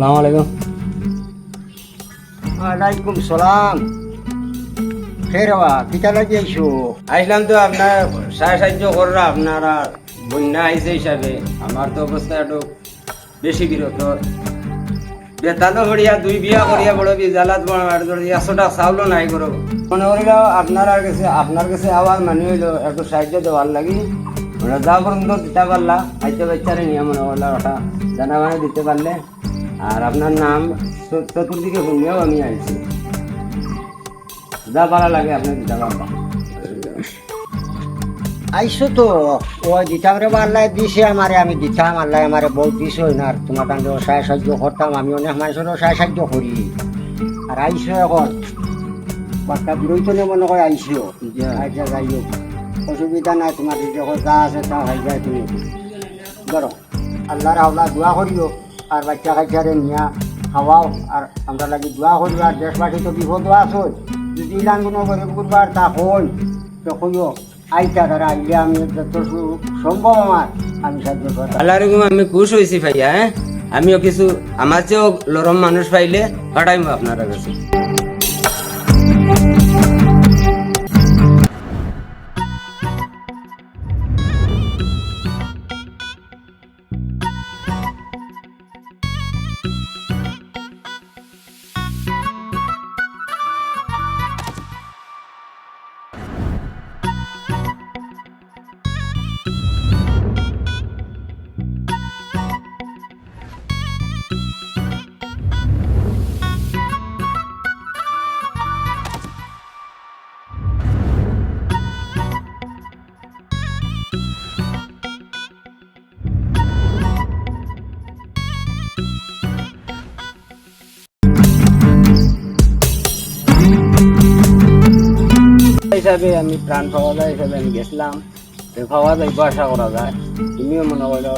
সালাম আলাইকুম। ওয়ালাইকুম সালাম। ফেরবা কিতা লাগি আইছো? আসলাম তো আপনার সাহায্য সাহায্য কররা আপনারা বন্যা আইসে হিসাবে। আমার তো অবস্থা একটু বেশি বিরত করিয়া দুই বিয়া করিয়া বড় বি জ্বালাত বড় আর একশোটা চাউলও নাই করো মনে করিল আপনার কাছে আপনার কাছে আবার মানে হইল একটু সাহায্য দেওয়ার লাগি। ওরা যা পর্যন্ত দিতে পারলা খাইতে বাচ্চারে নিয়ে মনে করলা ওটা। জানা মানে দিতে পারলে। আর আপনার নাম চতুর্দিকে শুনিয়াও আমি আইছি। যা ভালো লাগে আপনি দিতে পারবা। আইসো তো। ও দিতাম রে আল্লাহ দিছে আমারে আমি দিতাম আল্লাহ আমারে বহুত দিছে না আর তোমার কাছে সাহায্য সাহায্য করতাম আমি অনেক মানুষেরও সাহায্য সাহায্য করি। আর আইসো এখন। বাচ্চা বিরইতো নে মনে করে আইসো। জি। আচ্ছা যাই হোক অসুবিধা নাই তোমার যখন যা আছে তা হয়ে যায় তুমি। ধরো আল্লাহর আল্লাহ দোয়া করিও। আর বাচ্চা কাচ্চারে নিয়া খাওয়াও। আর আমরা লাগি দোয়া করিও আর দেশবাসী তো বিপদ আছে যদি ইলান কোনো গরিব করবার তা হই তো কইও আইতা তারা আইলে আমি যত সম্ভব আমার, আমি সাহায্য করতাম। আল্লাহ আমি খুশ হয়েছি ভাইয়া হ্যাঁ? আমিও কিছু, আমার চেয়েও লরম মানুষ পাইলে, পাঠাইম আপনারা কাছে। হিসাবে আমি প্রাণ পাওয়া যায় হিসাবে আমি গেছিলাম। তো পাওয়া যাইব আশা করা যায়। তুমিও মনে করো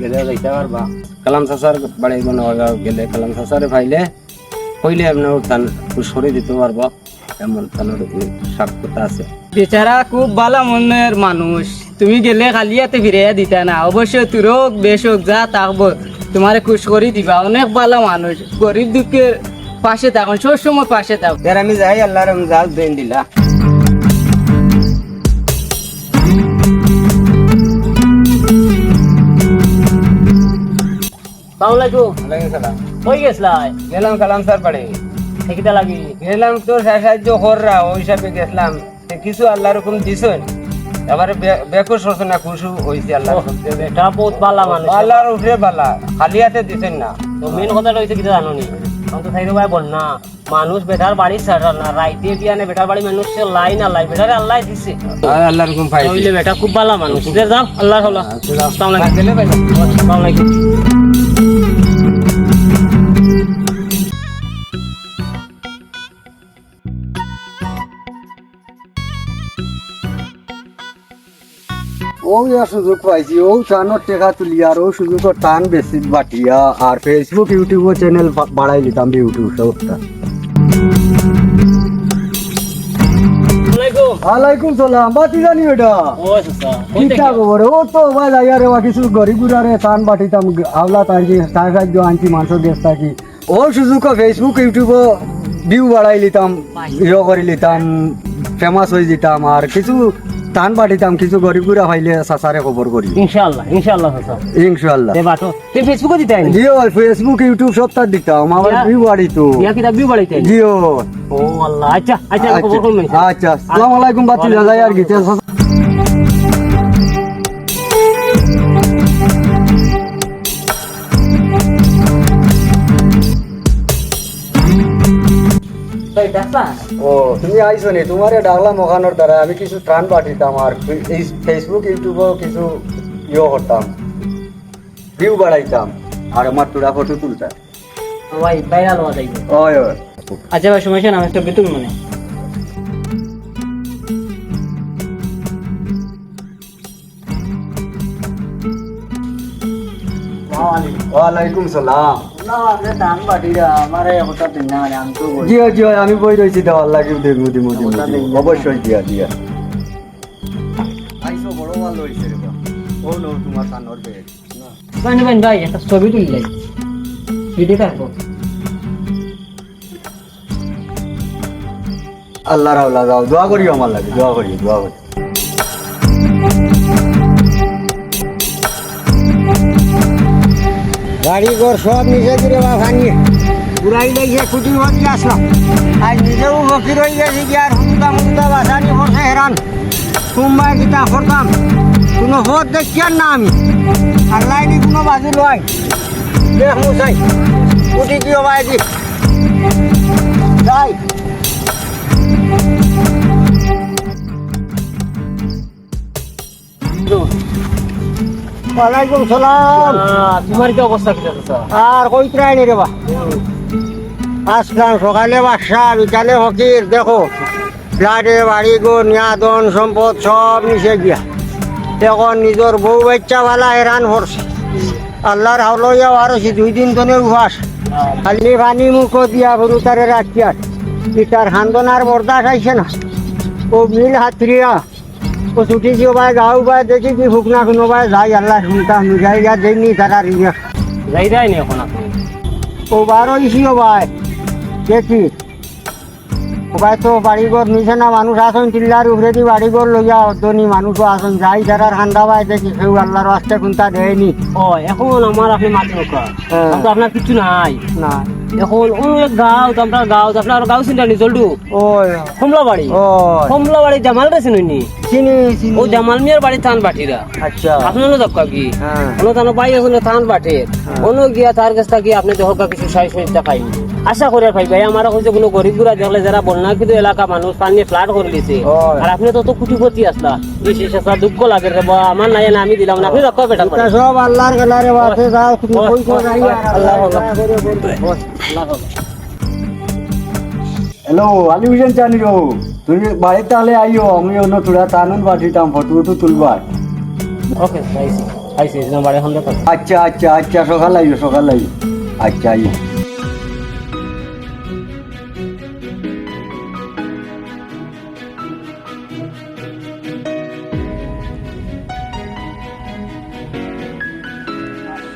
গেলে যাইতে পারবা। কালাম চাষার বাড়ি মনে করো গেলে কালাম চাষারে পাইলে কইলে আপনার তান করে দিতে পারবা। এমন তানোর সাক্ষতা আছে। বেচারা খুব ভালো মনের মানুষ। তুমি গেলে খালি হাতে ফিরে দিতা না। অবশ্যই তোরও বেশ হোক যা থাকব তোমারে খুশ করে দিবা। অনেক ভালো মানুষ। গরিব দুঃখের পাশে থাকুন সব সময় পাশে থাকুন আমি যাই আল্লাহ যাও দেন দিলা ওয়ালাইকুম সালাম। গেছলা গেলাম কালাম স্যার বাড়ি দেখিতে লাগি। গেলাম তো সাহায্য কররা ওই হিসাবে গেছিলাম। কিছু আল্লাহ রকম দিছেন। এবারে বেকুশ হচ্ছে না খুশু হয়েছে আল্লাহ বেটা বহুত ভালো মানুষ। আল্লাহর বালা খালি হাতে দিছেন না। তো মেন কথাটা জানো নি আমি তো ভাই বল না মানুষ বেটার বাড়ি ছাড়া না রাইতে দিয়ে আনে বেটার বাড়ি মানুষ লাই না লাই বেটারে আল্লাহ দিছে। আল্লাহ রকম পাই বেটা খুব ভালো মানুষ। যাও আল্লাহ হলো। আসসালামু আলাইকুম। আসসালামু আলাইকুম। ও ইয়া সুযোগ পাইছি ও টানোর টেকা তুলি আর ও সুযোগের টান বেশি বাটিয়া। আর ফেসবুক ইউটিউব চ্যানেল বাড়াই নিতাম ইউটিউব সবটা। ওয়ালাইকুম সালাম বাতি জানি এটা ও চাচা খবর? ও তো ভাই যাইয়া রে কিছু গরিব গুড়ারে টান বাটিতাম আওলা তাঁকি সাহায্য আনছি মাংস গ্যাস থাকি। ও সুযোগ ফেসবুক ইউটিউব ভিউ বাড়াই লিতাম ইয়ে করে লিতাম ফেমাস হয়ে যেতাম আর কিছু টান বাটিতাম কিছু গরিব গুড়া হইলে সাসারে খবর করি। ইনশাআল্লাহ ইনশাআল্লাহ সাসা ইনশাআল্লাহ। দে তো ফেসবুকে দিতে আইনি? জিও ফেসবুক ইউটিউব সবটা দিতাম আমার ভিউ বাড়ি তো ইয়া কিতাব বিউ বাড়িতে জিও। ও আল্লাহ আচ্ছা আচ্ছা খবর করবেন আচ্ছা আচ্ছা। আসসালামু আলাইকুম বাতি দাদা আর ও তুমি আইছো নি? তোমারে ডাকলাম ওখানোর দ্বারা। আমি কিছু ত্রাণ পাঠিতাম আর এই ফেসবুক ইউটিউবেও কিছু ইয়ে করতাম। ভিউ বাড়াইতাম। আর আমার তোরা ফটো তুলতাম ভাই ভাইরাল হওয়া যাইবে। ওই ওই। আচ্ছা ভাই সমস্যা না আমি একটা বেতন মানে। ওয়ালাইকুম সালাম। জিও জিও আমি বই রয়েছি দেওয়ার লাগে দেখব দিমু দিমু দিমু। অবশ্যই দিয়া দিয়া আইসো বড় ভালো হইছে রে বা ও নো তোমার সানোর বেড ভাই ভাই ভাই একটা ছবি তুলি যাই থাকব আল্লাহ রাউলা যাও দোয়া করিও আমার লাগে দোয়া করিও দোয়া করি গাড়ি ঘর সব নিজে করে বা নিয়ে ঘুরাই লাগিয়ে খুঁটি ভর্তি আসলাম আর নিজেও ফকির হয়ে গেছি কি আর হুমদা মুমদা বাসানি করছে হেরান। সোমবার গীতা করতাম। কোনো হত দেখছি না আমি। আর লাইনি কোনো বাজি লয়। দেখ মশাই উঠি কি হবাই দি যাই। ওয়ালাইকুম সালাম। তোমার কি অবস্থা আর কই ত্রাই নি রে বা? আসলাম সকালে বাসা বিকালে ফকির দেখো। ফ্ল্যাটে বাড়ি গো নিয়াদন সম্পদ সব নিচে গিয়া এখন নিজের বউ বাচ্চা বালা হেরান করছে। আল্লাহর হাওলইয়া আরও সে দুই দিন ধরে উহাস খালি পানি মুখ দিয়া গরু তারে রাখিয়ার ইটার হান্দনার বরদাস আইছে না। ও মিল হাতরিয়া। ও ছুটি দিও ভাই গাও ভাই দেখি কি ফুকনা কোনো ভাই যাই আল্লাহ শুনতা মিজাই যা দেয়নি তারা রিয়া যাই যাই নি এখন আপনি ও বারো ইসিও ভাই দেখি ও ভাই তো বাড়িঘর নিছে না মানুষ আসন চিল্লার উপরে দি বাড়িঘর লইয়া অর্ধনি মানুষও আসন যাই যারা ঠান্ডা ভাই দেখি কেউ আল্লাহর আসতে কোনটা দেয়নি। ও এখন আমার আপনি মাটি নৌকা। হ্যাঁ। আপনার কিছু নাই। না এখন অনেক গাঁও আপনার গাঁও আপনার গাঁও চিন্তা নি চলটু ওই। কমলা বাড়ি ও কমলা বাড়ি জামাল রেছে নইনি চিনি। ও জামাল মিয়ার বাড়ি থান বাটিরা। আচ্ছা। আপনারও দক্কা কি? হ্যাঁ। তানো পাই এখন থান বাটে। অন্য গিয়া তার কাছ থেকে আপনি দেখো কিছু সাই সহিতা পাইনি। আশা করে ভাই ভাই আমার হচ্ছে কোনো গরিব গুড়া দেখলে যারা বন্যা কিন্তু এলাকা মানুষ পানি ফ্লাড করে দিছে। আর আপনি তো তো কুটিপতি আসলা বিশেষ একটা দুঃখ লাগে রে বা আমার নাই না আমি দিলাম না। আপনি রক্ষা বেটা সব আল্লাহর গেলারে বাসে যাও তুমি কই ওই, আর আল্লাহ, আল্লাহ। হ্যালো আলি হুসেন চানি রো তুমি বাড়িতে তাহলে আইও আমি অন্য তোরা তানন পাঠিতাম ফটো ফটো তুলবার। ওকে আইসি আইসি বাড়ি এখন দেখো আচ্ছা আচ্ছা আচ্ছা সকাল আইও সকাল আইও। আচ্ছা আইও।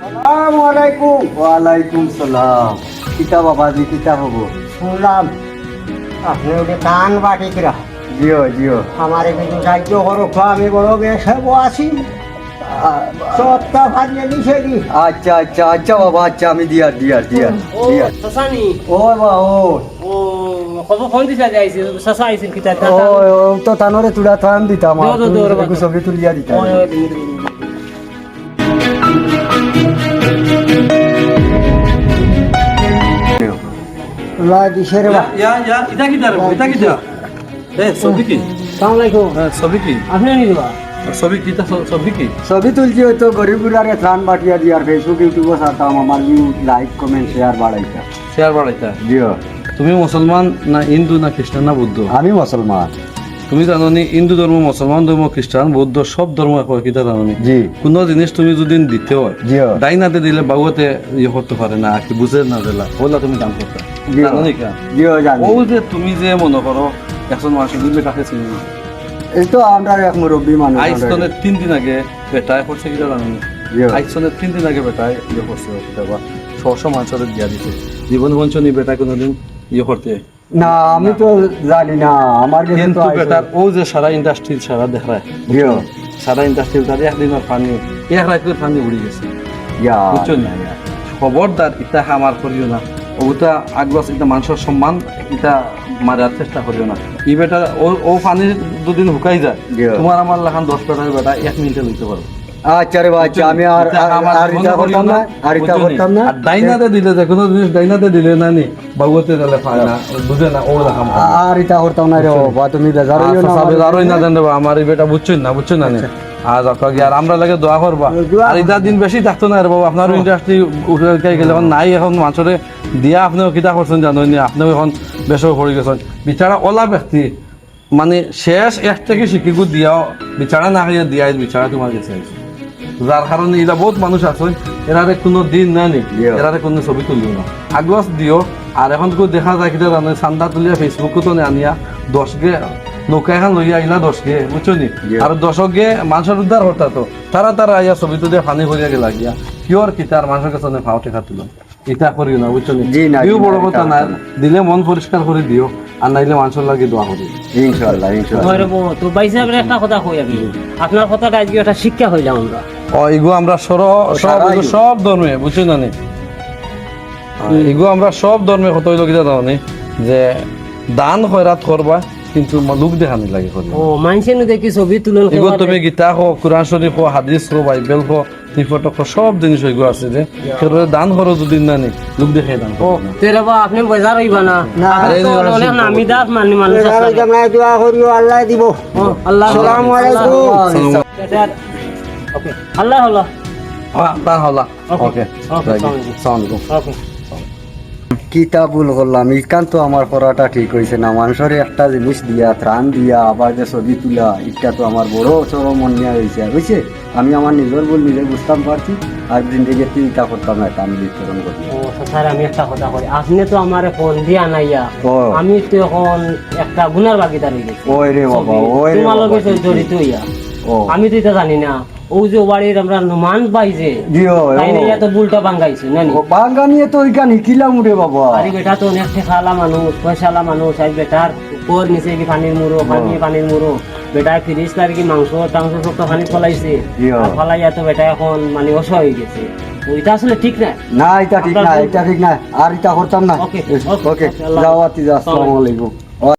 আসসালামু আলাইকুম। ওয়ালাইকুম সালাম। কিতা বাবাজি কিতা হব? শুনলাম আপনি ওটা কান বাটি কিরা। জিও জিও। আমারে কিছু সাহায্য করো আমি বড় বেশ আছি সবটা ভাজিয়ে দিছে দি আচ্ছা আচ্ছা আচ্ছা বাবা আচ্ছা আমি দিয়ার দিয়ার দিয়ার ও সসানি ও বাবা ও। ও খবর ফোন দিছে যে আইসি? সসা আইসি কিতা ও ও, তো তানরে তুলা থান দিতাম ছবি তুলিয়া দিতাম। দিছে রে বা। ইয়া ইয়া ইটা কিটা রে ইটা কিটা? এ ছবি কি? সালাম আলাইকুম হ্যাঁ, ছবি কি? কিটা ছবি কি? ছবি তুলছি হয়তো গরিব গুলারে ত্রাণ বাটিয়া দিয়ার ফেসবুক ইউটিউবে ছাড়তাম আমার ভিউ লাইক কমেন্ট শেয়ার বাড়াইতাম শেয়ার বাড়াইতা? জিও তুমি মুসলমান না হিন্দু না খ্রিস্টান না বৌদ্ধ? আমি মুসলমান। তুমি জানো নি হিন্দু ধর্ম মুসলমান ধর্ম খ্রিস্টান বৌদ্ধ সব ধর্ম জানো নি জি। কোনো জিনিস তুমি যদি দিতে হয় ডাইনাতে দিলে বাবুতে ইয়ে করতে পারে না কি বুঝে না দিলা ওলা তুমি দাম করতে। জানো নি কেন ও যে তুমি যে মনে করো একজন মানুষ দিলে কাকে চিনি এই তো আমরা এক মুরব্বী মানুষ আইসনের তিন দিন আগে বেটায় করছে কিটা জানো নি আইসনের তিন দিন আগে বেটায় ইয়ে করছে ছশো মানুষের দিয়া দিছে। জীবন বঞ্চনী বেটা কোনোদিন ইয়ে করতে না আমি তো জানি না আমার কিন্তু বেটার ও যে সারা ইন্ডাস্ট্রি সারা দেখায় সারা ইন্ডাস্ট্রি তার একদিনের পানি এক রাতের পানি উড়ে গেছে। খবরদার ইটা হামার করিও না। ওটা আগ্রহ এটা মানুষের সম্মান এটা মারার চেষ্টা করিও না। ই বেটা ও ও পানি দুদিন শুকাই যায়। তোমার আমার লাখান দশ বেটার বেটা এক মিনিটে লইতে পারো আচ্ছা রে বাচ্চা আমি আর আর- আমার ইটা করতাম না আর ইটা করতাম না। ডাইনাতে দিলে যে কোনো জিনিস ডাইনাতে দিলে না নি বাবুতে দিলে পায় না বুঝে না ও লাখাম আর ইটা করতাম না রে বাবা তুমি বেজার হইও না আমার- আরোই না জানতে আমার এই বেটা বুঝছেন না বুঝছেন না নি? আর আপনার আর আমরা লাগে দোয়া করবা। আর ইটা দিন বেশি থাকতো না রে বাবা আপনার ইন্ডাস্ট্রি উঠে গেলে এখন নাই এখন মানুষরে দিয়া আপনিও কিতা করছেন জানো নি? আপনিও এখন বেসর পড়ে গেছেন। বিচারা ওলা ব্যক্তি মানে শেষ এক থেকে শিকিগু দিয়াও বিচারা না খাইয়া দিয়াই বিচারা তোমার কাছে। যার কারণে এরা বহুত মানুষ আছে এরারে কোনো দিন না নি এরারে কোনো ছবি তুলিও না। আগ্রহ দিও আর এখন তো দেখা যায় কিটা জানো চান্দা তুলিয়া ফেসবুকতো আনিয়া দশ গে নৌকা এখন লইয়া আইলা দশ গে বুঝছ নি. আর দশক মানুষের উদ্ধার হতা তো তারা তারা আইয়া ছবি তুলিয়া ফানি ভরিয়া গেলা গিয়া কিয়র কিতা আর মানুষের কাছে ফাও টেকা তুলো এটা করিও না বুঝছ না, দিও বড় কথা না। দিলে মন পরিষ্কার করে দিও। আর নাইলে মানুষের লাগে দোয়া করি। ইনশাল্লাহ ইনশাল্লাহ রে বউ, তো ভাই সাহেবের একটা কথা কই আমি। আপনার কথাটা আজকে একটা শিক্ষা হইলাম আমরা। ও এগো আমরা সর সব। সব ধর্মে বুঝছ না এগো আমরা সব ধর্মে কত হইল কিটা জানো? যে দান খয়রাত করবা কিন্তু লোক দেখানি লাগে করবা। ও মানুষের দেখি ছবি তুলন এগো তুমি গীতা হো কোরআন শরীফ হো হাদিস হো বাইবেল হো হো সব জিনিস এগো আছে যে সেগুলো দান করো যদি না নি লোক দেখে দান ও। তেরে বা আপনি বাজার হইবা না না। আপনি তো আরে, অনেক নামি দাস মানি মানুষ আছে। দোয়া করিও আল্লাহ দিব আল্লাহ আসসালামু আলাইকুম। আল্লাহ। ওকে আল্লাহ আহ, হলা. ওকে Okay, সালাম আলাইকুম ওকে কিতা ভুল করলাম ইকান তো আমার করাটা ঠিক হয়েছে না। মানুষের একটা জিনিস দিয়া ত্রাণ দিয়া আবার যে ছবি তুলা এটা তো আমার বড় চরম অন্যায় হয়েছে বুঝছে? আমি আমার নিজের ভুল নিজে বুঝতাম পারছি আর জিন্দগিতে ইটা করতাম না আমি বিতরণ করি। স্যার আমি একটা কথা করি আপনি তো আমার ফোন দিয়া নাইয়া। আমি তো এখন একটা গুনার বাগিদার হয়ে গেছি। ওই রে বাবা ওই রে তোমার লগে জড়িত হইয়া। আমি তো এটা জানি না। ও যে বাড়ির আমরা নুমান পাই জিও তাই নিয়ে তো বুলটা বাঙ্গাইছে না নি? ও তো বাবা। আরে বেটা তো অনেক ঠেকালা মানুষ পয়সালা মানুষ আজ বেটার উপর নিচে কি পানির মুড়ো পানি পানির মুড়ো। বেটা ফিরিস তার কি মাংস টাংস সব তো পানি ফলাইছে। ইয়ো। ফলাইয়া তো বেটা এখন মানে অসহ হয়ে গেছে। ওইটা আসলে ঠিক না? না এটা ঠিক না এটা ঠিক না আর এটা করতাম না। Okay, okay, ওকে যাওয়াতি আসসালামু আলাইকুম।